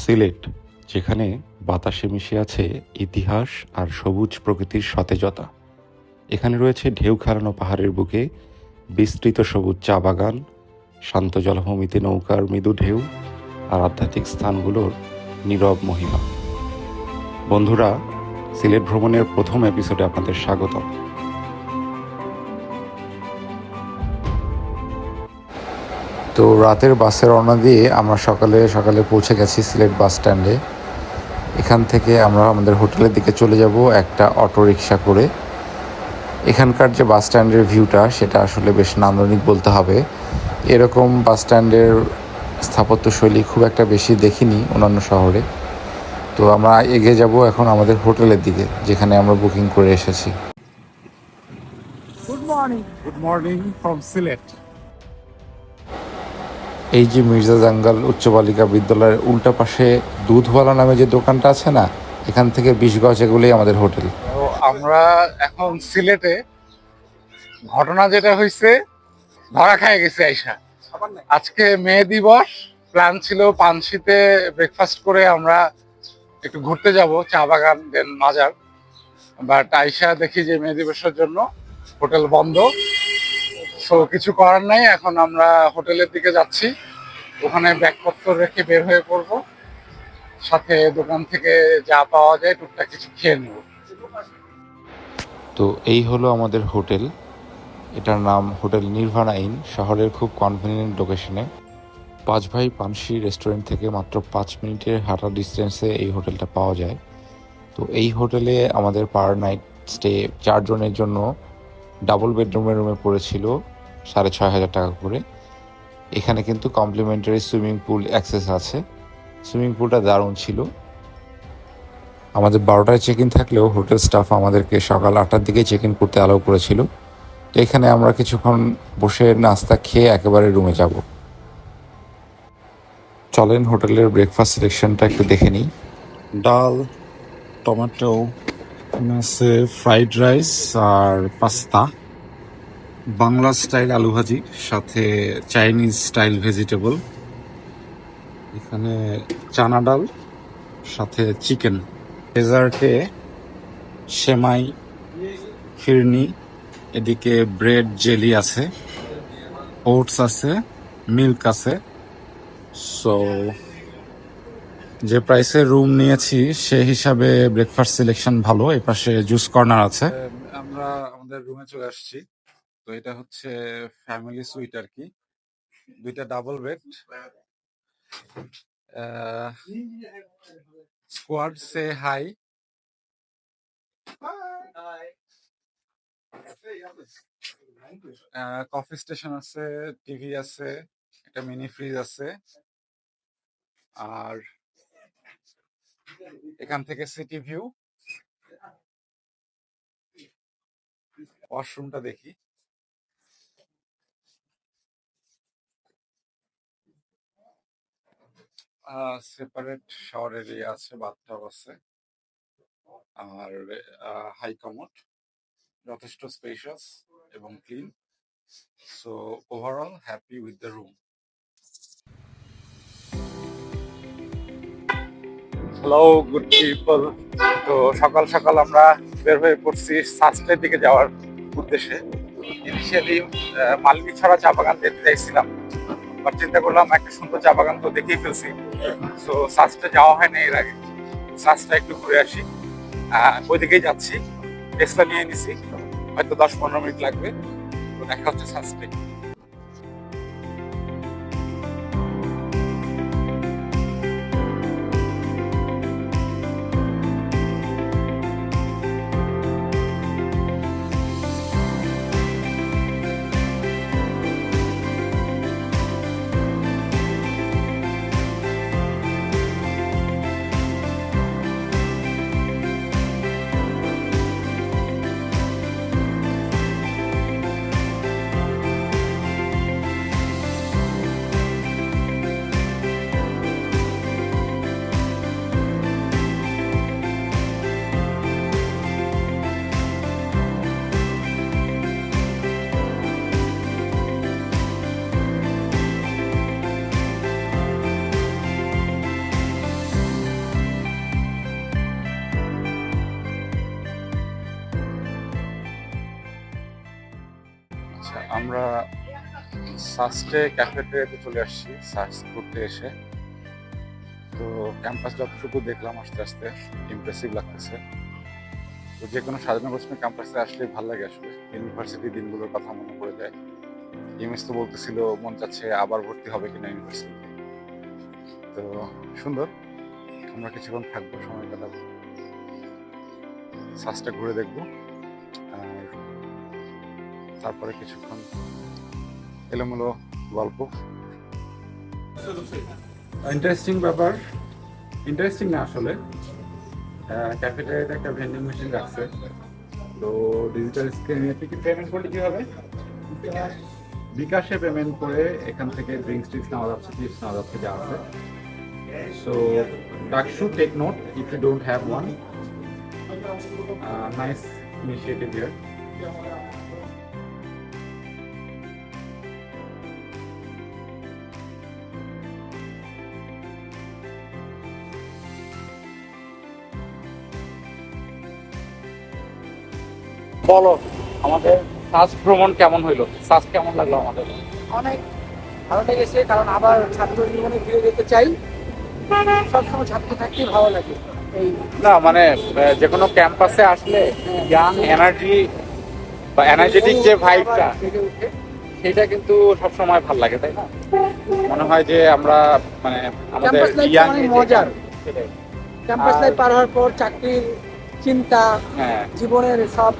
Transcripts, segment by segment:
সিলেট, যেখানে বাতাসে মিশে আছে ইতিহাস আর সবুজ প্রকৃতির সতেজতা। এখানে রয়েছে ঢেউ খেলানো পাহাড়ের বুকে, বিস্তৃত সবুজ চা বাগান, শান্ত জলভূমিতে নৌকার মৃদু ঢেউ আর আধ্যাত্মিক স্থানগুলোর নীরব মহিমা। বন্ধুরা, সিলেট ভ্রমণের প্রথম এপিসোডে আপনাদের স্বাগতম। তো রাতের বাসে রওনা দিয়ে আমরা সকালে সকালে পৌঁছে গেছি সিলেট বাস স্ট্যান্ডে। এখান থেকে আমরা আমাদের হোটেলের দিকে চলে যাব একটা অটো রিক্সা করে। এখানকার যে বাস স্ট্যান্ডের ভিউটা সেটা আসলে বেশ নান্দনিক বলতে হবে। এরকম বাস স্ট্যান্ডের স্থাপত্যশৈলী খুব একটা বেশি দেখিনি অন্যান্য শহরে। তো আমরা এগিয়ে যাব এখন আমাদের হোটেলের দিকে যেখানে আমরা বুকিং করে এসেছি। Good morning good morning from Sylhet. এই যে মির্জা জাঙ্গাল উচ্চ বালিকা বিদ্যালয়ের উল্টা পাশে দুধওয়ালা নামে যে দোকানটা আছে না, এখান থেকে বিশ গজ এগুলোই আমাদের হোটেল। আমরা এখন সিলেটে ঘটনা যেটা হয়েছে ধরা খায় গেছে আইসা। আজকে মে দিবস, প্ল্যান ছিল পানসিতে ব্রেকফাস্ট করে আমরা একটু ঘুরতে যাব, চা বাগান দেন মাজার বাট আইসা দেখি যে মে দিবসের জন্য হোটেল বন্ধ। সো কিছু করার নাই, এখন আমরা হোটেলের দিকে যাচ্ছি। ওখানে ব্যাগপত্র রেখে বের হয়ে পড়ব। সাথে দোকান থেকে যা পাওয়া যায়, টুকটাক কিছু খেয়ে নেব। তো এই হলো আমাদের হোটেল। এটার নাম হোটেল নির্ভানা ইন, শহরের খুব কনভিনিয়েন্ট লোকেশনে পাঁচ ভাই পানসি রেস্টুরেন্ট থেকে মাত্র পাঁচ মিনিটের হাঁটা ডিস্টেন্সে এই হোটেলটা পাওয়া যায়। তো এই হোটেলে আমাদের পার নাইট স্টে চারজনের জন্য ডাবল বেডরুমের রুমে পড়েছিল। সাড়ে ছয় হাজার টাকা করে। এখানে কিন্তু কমপ্লিমেন্টারি সুইমিং পুল অ্যাক্সেস আছে। সুইমিং পুলটা দারুণ ছিল। আমাদের বারোটায় চেক ইন থাকলেও হোটেল স্টাফ আমাদেরকে সকাল আটটার দিকে চেক ইন করতে অ্যালাউ করেছিল। তো এখানে আমরা কিছুক্ষণ বসে নাস্তা খেয়ে একেবারে রুমে যাব। চলেন হোটেলের ব্রেকফাস্ট সিলেকশনটা একটু দেখে নিই। ডাল, টমেটো ফ্রাইড রাইস আর পাস্তা বাংলা স্টাইল আলু ভাজি, সাথে চাইনিজ স্টাইল ভেজিটেবল। এখানে চানা ডাল, সাথে চিকেন। ডেজার্টে সেমাই ফিরনি এদিকে ব্রেড, জেলি আছে, ওটস আছে, মিল্ক আছে। সো যে প্রাইসে রুম নিয়েছি, সে হিসাবে ব্রেকফাস্ট সিলেকশন ভালো। এই পাশে জুস কর্নার আছে। আমরা আমাদের রুমে চলে আসছি। তো এটা হচ্ছে ফ্যামিলি সুইট আর কি দুইটা ডাবল বেড স্কোয়াড সে হাই কফি স্টেশন আছে টিভি আছে, একটা মিনি ফ্রিজ আছে। আর এখান থেকে সিটি ভিউ ওয়াশরুমটা দেখি। সেপারেট শাওয়ার এরিয়া আছে বাথটাব আছে। আর হাই কমোড যথেষ্ট স্পেশাস এবং clean so overall happy with the room hello good people তো সকাল সকাল আমরা বের হয়ে পড়ছি সাস্টের দিকে যাওয়ার উদ্দেশ্যে। ইনিশিয়ালি মালনি ছড়া চা বাগান দেখতে চাইছিলাম। বাট চিন্তা করলাম, একটা সুন্দর চা বাগান তো দেখেই ফেলছি। সো সার্চটা যাওয়া হয় না এর আগে। সার্চটা একটু ঘুরে আসি। ওইদিকেই ওই দিকেই যাচ্ছি। টেস্টটা নিয়ে নিছি। হয়তো দশ পনেরো মিনিট লাগবে। তো দেখা হচ্ছে সাস্টে সাস্টে ক্যাফেটেরিয়াতে চলে আসছি সার্চ করতে এসে। তো ক্যাম্পাস যতটুকু দেখলাম আস্তে আস্তে ইমপ্রেসিভ লাগতেছে। তো যে কোনো সাজানো গোছানো ক্যাম্পাসে আসলে ভালো লাগে আসলে। ইউনিভার্সিটি দিনগুলোর কথা মনে পড়ে যায়। ইমেজ তো বলতেছিল, মন চাচ্ছে আবার ভর্তি হবে কিনা ইউনিভার্সিটি তো সুন্দর, আমরা কিছুক্ষণ থাকব, সময় কাটাবো। সাসটা ঘুরে দেখব। আর তারপরে কিছুক্ষণ এলোমেলো গল্প। ইন্টারেস্টিং ব্যাপার। ইন্টারেস্টিং না আসলে। ক্যাফেটেরিয়াতে একটা ভেন্ডিং মেশিন রাখছে। তো ডিজিটাল স্ক্রিনে টিকিট পেমেন্ট করলে কি হবে? বিকাশে পেমেন্ট করে এখান থেকে ড্রিঙ্কস টিক্স নেওয়া যাচ্ছে টিপস নেওয়া যাচ্ছে, যা আছে। So ডাকশু take note if you don't have one nice initiative here বলো আমাদের সাজ ভ্রমণ কেমন হইল? সাজ কেমন লাগল আমাদের? অনেক ভালো লেগেছে কারণ আবার ছাত্র জীবনে ফিরে যেতে চাই। সবসময় ছাত্র থাকতেই ভালো লাগে না মানে যে কোনো ক্যাম্পাসে আসলে ইয়াং এনার্জি বা এনার্জেটিক যে ভাইবটা সেটা কিন্তু সবসময় ভালো লাগে তাই না? মনে হয় যে আমরা মানে আমাদের ইয়াং মজার। ক্যাম্পাস লাইফ পার হওয়ার পর চাকরির চিন্তা হ্যাঁ। জীবনের সব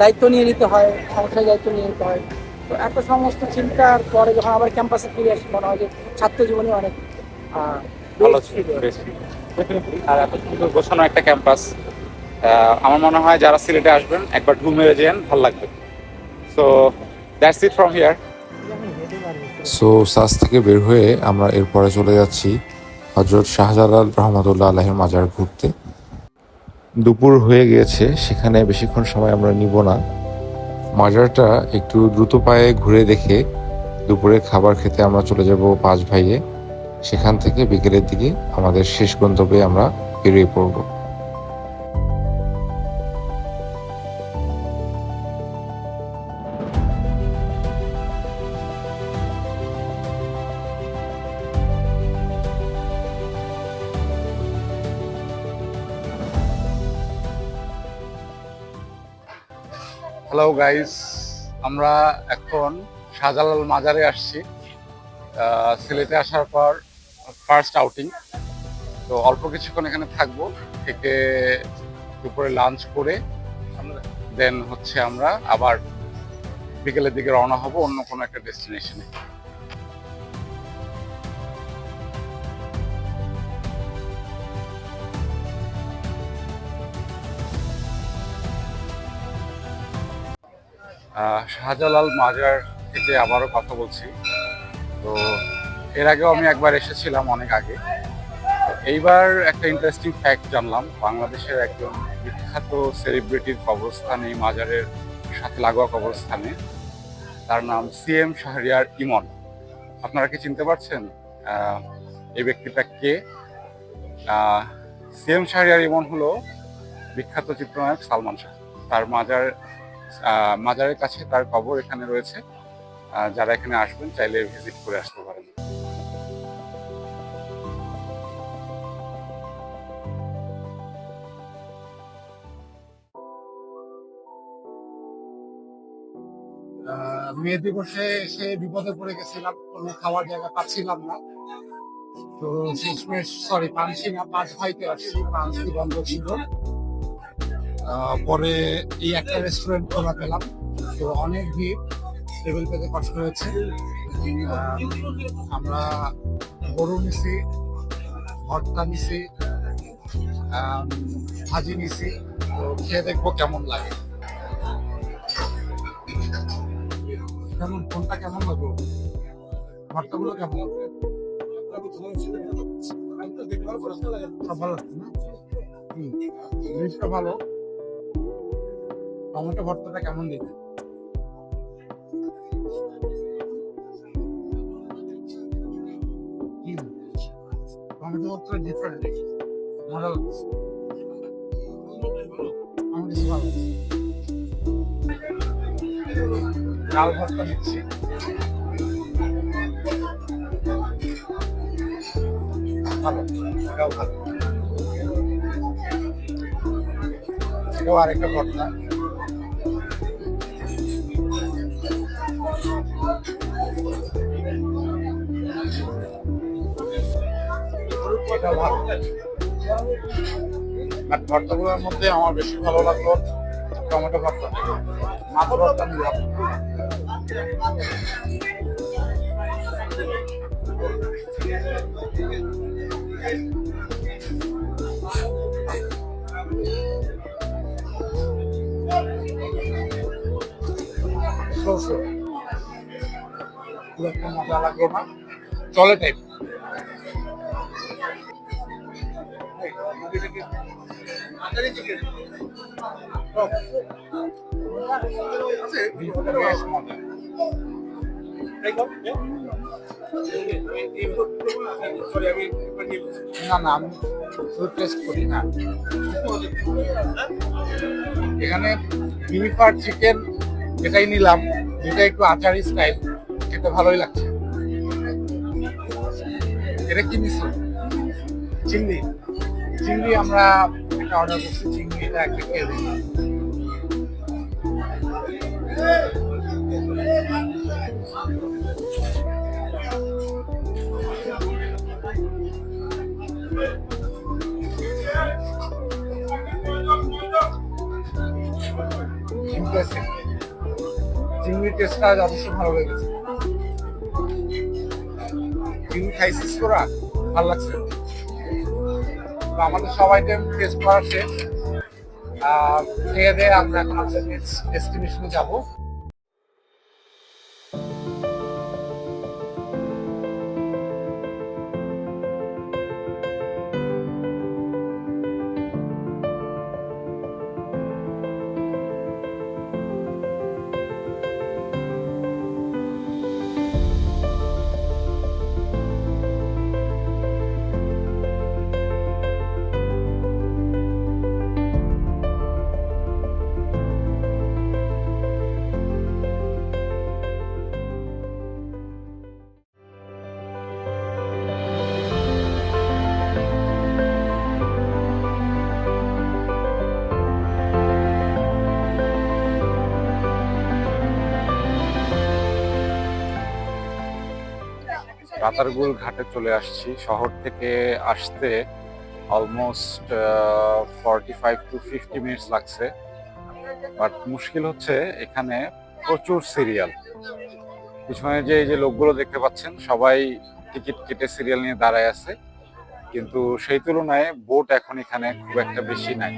দায়িত্ব নিয়ে নিতে হয় সংসার দায়িত্ব নিয়ে নিতে হয়। তো এত সমস্ত চিন্তার পরে যখন আবার ক্যাম্পাসে ফিরে আসি মনে হয় যে ছাত্র জীবনে অনেক ভালো। আর এত সুন্দর গোছানো একটা ক্যাম্পাস। আমার মনে হয় যারা সিলেটে আসবেন একবার ঢু মেরে যেন ভালো লাগবে। So that's it from here so সাস থেকে বের হয়ে আমরা এরপরে চলে যাচ্ছি হজরত শাহজালাল রহমতুল্লাহ আলহের মাজার ঘুরতে। দুপুর হয়ে গিয়েছে সেখানে বেশিক্ষণ সময় আমরা নিব না। মাজারটা একটু দ্রুত পায়ে ঘুরে দেখে দুপুরে খাবার খেতে আমরা চলে যাব পাঁচ ভাইয়ে। সেখান থেকে বিকেলের দিকে আমাদের শেষ গন্তব্যে আমরা বেরিয়ে পড়ব। হ্যালো গাইস আমরা এখন শাহজালাল মাজারে আসছি। সিলেটে আসার পর ফার্স্ট আউটিং তো অল্প কিছুক্ষণ এখানে থাকব, থেকে দুপুরে লাঞ্চ করে দেন হচ্ছে আমরা আবার বিকেলের দিকে রওনা হব অন্য কোনো একটা ডেস্টিনেশনে শাহজালাল মাজার থেকে আবারও কথা বলছি। তো এর আগেও আমি একবার এসেছিলাম অনেক আগে। এইবার একটা ইন্টারেস্টিং ফ্যাক্ট জানলাম, বাংলাদেশের একজন বিখ্যাত সেলিব্রিটির কবরস্থান মাজারের সাথে লাগোয়া কবরস্থানে। তার নাম সি এম শাহরিয়ার ইমন। আপনারা কি চিনতে পারছেন? এই ব্যক্তিটা কে? সি এম শাহরিয়ার ইমন হলো বিখ্যাত চিত্রনায়ক সালমান শাহ। তার মাজার মাজারের কাছে তার কবর এখানে রয়েছে। যারা এখানে আসবেন, চাইলে ভিজিট করে আসতে পারেন। মে দিবসে এসে বিপদে পড়ে গেছিলাম, কোনো খাওয়ার জায়গা পাচ্ছিলাম না। তো শেষমেশ সরি পানসি না পাঁচ ভাইতে আসছি, পানসি বন্ধ ছিল। পরে এই একটা রেস্টুরেন্ট খোলা পেলাম। তো অনেক ভিড় টেবিল পেতে কষ্ট হয়েছে। আমরা গরু নিছি ভর্তা নিছি ভাজি নিছি। তো খেয়ে দেখব কেমন লাগে। কেমন কোনটা কেমন লাগল ভর্তাগুলো কেমন ভালো? জিনিসটা ভালো। টমেটো ভর্তাটা কেমন দিতে? টমেটো ভর্তাটা ডিফারেন্ট মজা লাগছে। ডাল ভর্তা আরেকটা ভর্তা। এটা ভালো। বাট ভর্তাগুলোর মধ্যে আমার বেশি ভালো লাগল টমেটো ভর্তা। মাছ ভর্তা একটা মজা লাগল চলে টাইপ না না, আমি টেস্ট করি না। এখানে বিফ চিকেন যেটাই নিলাম, যেটা একটু আচারি স্টাইল এটা ভালোই লাগছে। এটা কি মিশ্র চিংড়ি। চিংড়ি আমরা অর্ডার করছি চিংড়িটা একটা চিংড়ির টেস্টটা যথেষ্ট ভালো লেগেছে। চিংড়ি খাইছিস তোরা? ভালো লাগছে। আমাদের সবাই টাইম টেস্ট করা শেষ। আহ, খেয়ে দিয়ে আমরা এখন আমাদের যাব। রাতারগুল ঘাটে চলে আসছি। শহর থেকে আসতে almost forty five to fifty minutes লাগছে। বাট মুশকিল হচ্ছে এখানে প্রচুর সিরিয়াল পিছনে যে এই যে লোকগুলো দেখতে পাচ্ছেন, সবাই টিকিট কেটে সিরিয়াল নিয়ে দাঁড়ায় আছে। কিন্তু সেই তুলনায় বোট এখন এখানে খুব একটা বেশি নাই।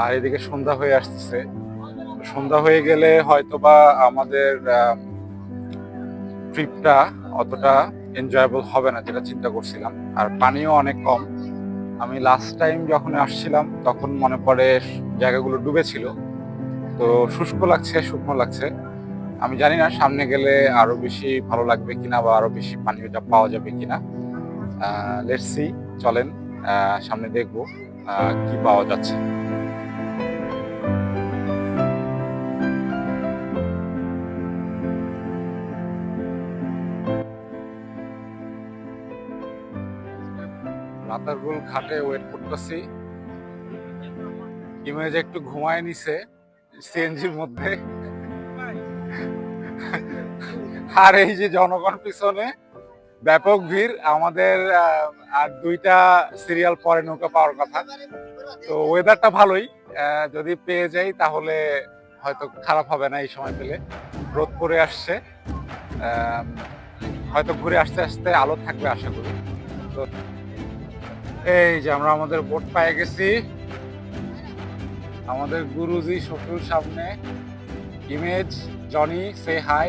আর এদিকে সন্ধ্যা হয়ে আসতেছে। সন্ধ্যা হয়ে গেলে হয়তোবা আমাদের ট্রিপটা অতটা এনজয়েবল হবে না, যেটা চিন্তা করছিলাম। আর পানিও অনেক কম। আমি লাস্ট টাইম যখন আসছিলাম, তখন মনে পড়ে জায়গাগুলো ডুবেছিল। তো শুষ্ক লাগছে, শুকনো লাগছে। আমি জানি না, সামনে গেলে আরও বেশি ভালো লাগবে কিনা বা আরও বেশি পানিটা পাওয়া যাবে কিনা। লেটস চলেন সামনে দেখব কি পাওয়া যাচ্ছে। রাতারগুল ঘাটে ওয়েট করতেছি। ইমেজ একটু ঘুমায় নিছে, সিএনজির মধ্যে। আর এই যে জনগণ পিছনে, ব্যাপক ভিড়। আমাদের আর দুইটা সিরিয়াল পরে নৌকা পাওয়ার কথা। তো ওয়েদারটা ভালোই। যদি পেয়ে যাই তাহলে হয়তো খারাপ হবে না এই সময় পেলে। রোদ পরে আসছে। হয়তো ঘুরে আসতে আসতে আলো থাকবে আশা করি। তো এই যে আমরা আমাদের বোট পেয়ে গেছি। আমাদের গুরুজি শ্বশুর সামনে। ইমেজ জনি সে হাই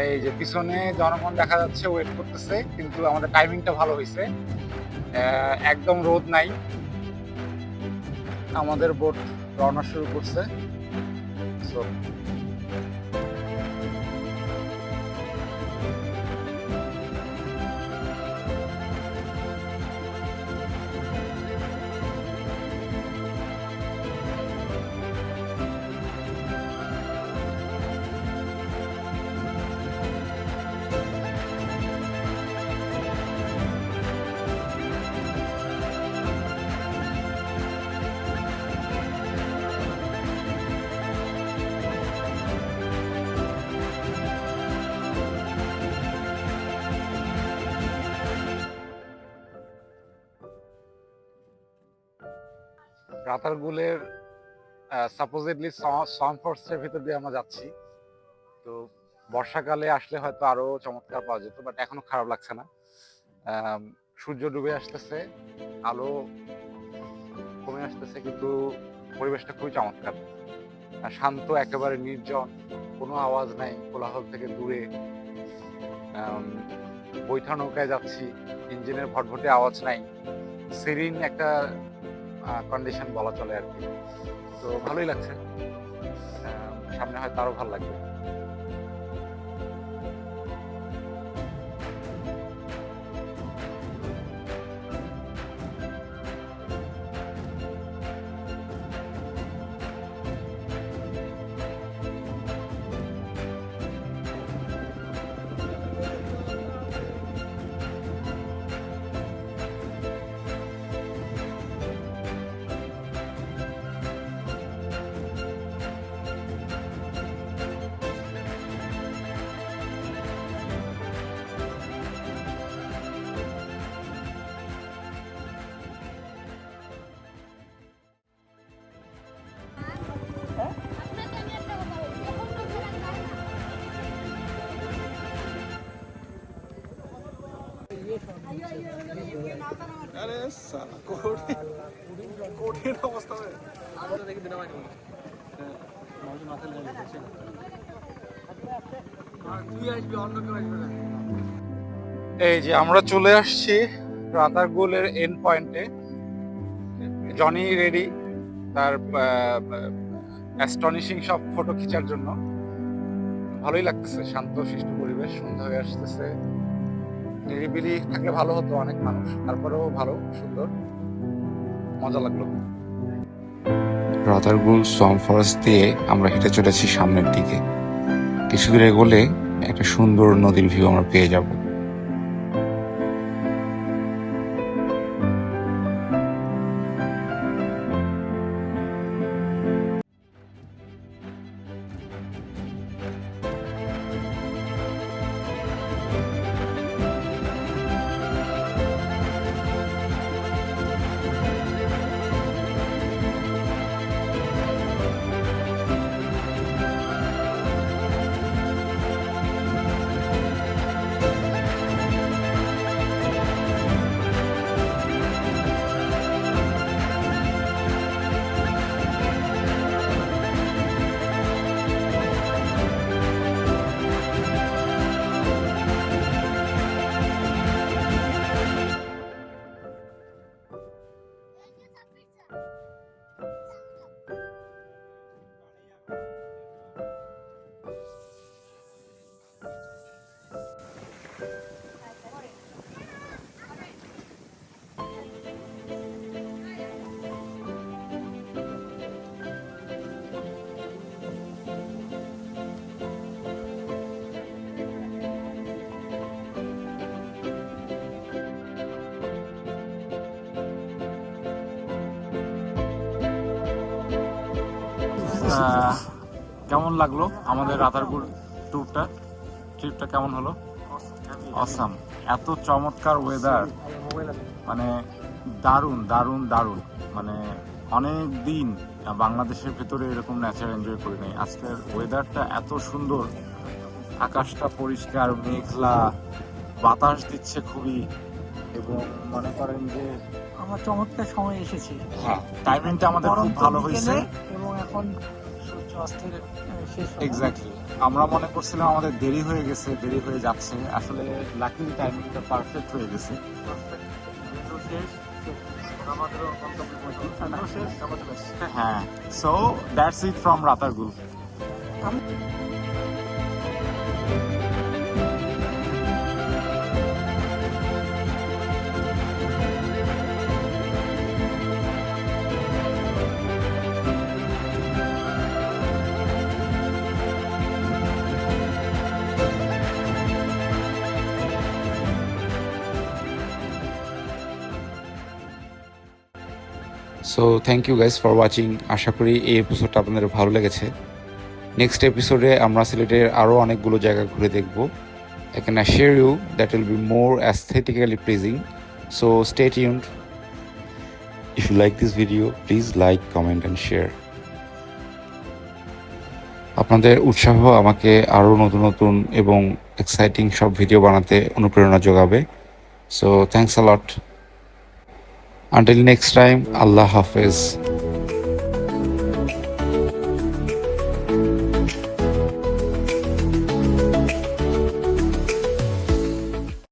এই যে পিছনে জনগণ দেখা যাচ্ছে ওয়েট করতেছে কিন্তু আমাদের টাইমিংটা ভালো হয়েছে একদম রোদ নাই। আমাদের বোট রওনা শুরু করছে। So, রাতারগুলের সাপোজেডলি সানফোর্সের ভিতর দিয়ে আমরা যাচ্ছি। তো বর্ষাকালে আসলে হয়তো আরও চমৎকার পাওয়া যেত বাট এখনও খারাপ লাগছে না। সূর্য ডুবে আসতেছে, আলো কমে আসতেছে, কিন্তু পরিবেশটা খুবই চমৎকার। শান্ত, একেবারে নির্জন, কোনো আওয়াজ নাই, কোলাহল থেকে দূরে। বৈঠা নৌকায় যাচ্ছি, ইঞ্জিনের ভটভটে আওয়াজ নাই। সিরিন একটা কন্ডিশন বলা চলে আর কি। তো ভালোই লাগছে। সামনে হয়তো আরও ভালো লাগবে। এই যে আমরা চলে আসছি রাতারগুলের এন্ড পয়েন্টে জনি রেডি তার অ্যাস্টনিশিং সব ফটো খিচার জন্য। ভালোই লাগতেছে শান্ত শিষ্ট পরিবেশ সন্ধ্যা হয়ে আসতেছে। নিরিবিলি থাকলে ভালো হতো অনেক মানুষ। তারপরেও ভালো, সুন্দর। মজা লাগল। রাতারগুল সোয়াম ফরেস্ট দিয়ে আমরা হেঁটে চলেছি সামনের দিকে। কিছু এগোলে একটা সুন্দর নদীর ভিউ আমরা পেয়ে যাব। কেমন লাগল আমাদের রাতারপুর ট্যুরটা ট্রিপটা কেমন হলো? অসাম এত চমৎকার ওয়েদার মানে দারুণ দারুণ দারুণ। মানে অনেক দিন বাংলাদেশের ভেতরে এরকম ন্যাচার এনজয় করি নাই। আজকের ওয়েদারটা এত সুন্দর। আকাশটা পরিষ্কার মেঘলা বাতাস দিচ্ছে খুবই। এবং মনে করেন যে আমরা চমৎকার সময় এসেছি। হ্যাঁ টাইমিংটা আমাদের খুব ভালো হয়েছে। এবং এখন সময়। এক্স্যাক্টলি আমরা মনে করছিলাম আমাদের দেরি হয়ে গেছে দেরি হয়ে যাচ্ছে। আসলে লাকিলি টাইমিংটা পারফেক্ট হয়ে গেছে। হ্যাঁ। So that's it from Ratargul so thank you guys for watching আশা করি এই এপিসোডটা আপনাদের ভালো লেগেছে। নেক্সট এপিসোডে আমরা সিলেটের আরও অনেকগুলো জায়গা ঘুরে দেখব। I can assure you that will be more aesthetically pleasing so stay tuned If you like this video please like comment and share আপনাদের উৎসাহ আমাকে আরও নতুন নতুন এবং এক্সাইটিং সব ভিডিও বানাতে অনুপ্রেরণা যোগাবে। So thanks a lot until next time আল্লাহ হাফেজ